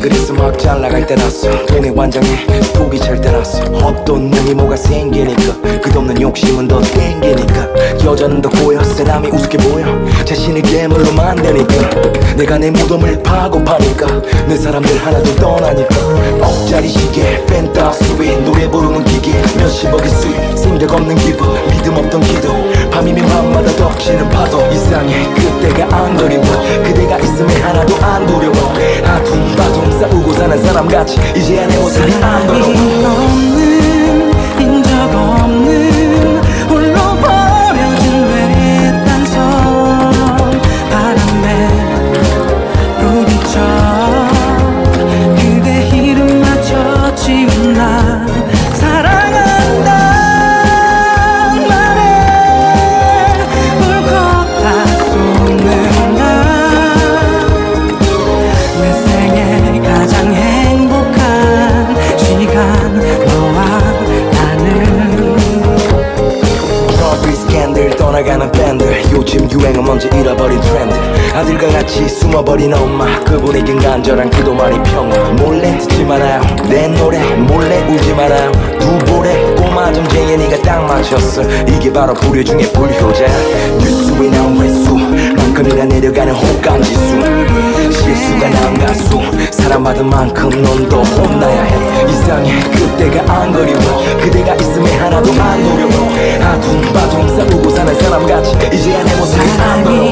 그래서 막 잘 나갈 때 났어. 괜히 완장에 독이 찰 때 났어. 없던 놈이 뭐가 생기니까. 끝없는 욕심은 더 땡기니까. 여자는 더 고여 사람이 우습게 보여. 자신을 괴물로 만드니까. 내가 내 무덤을 파고 파니까. 내 사람들 하나둘 떠나니까. 억짜리 시계 펜타스위 노래 부르는 기계. 몇십억의 수익 생각 없는 기분 믿음 없던 기도. 밤이면 밤마다 덮치는 파도 사람같이 이제야 내 모습이 안 더러워 사랑 아들과 같이 숨어버린 엄마. 그 분위긴 간절한 기도만이 평화. 몰래 듣지 말아요. 내 노래 몰래 울지 말아요. 두 볼에 꼬마 점쟁이니가 딱 맞췄어. 이게 바로 불효 중에 불효자. 뉴스에 나온 횟수만큼이나 내려가는 호감지수. 실수가 난 가수. 사랑받은 만큼 넌 더 혼나야 해. 이상해. 그때가 안 그리워. 그대가 있으면 하나도 안 두려워. 아둥바둥 싸우고 사는 사람같이 이제야 내 모습이 안 더러워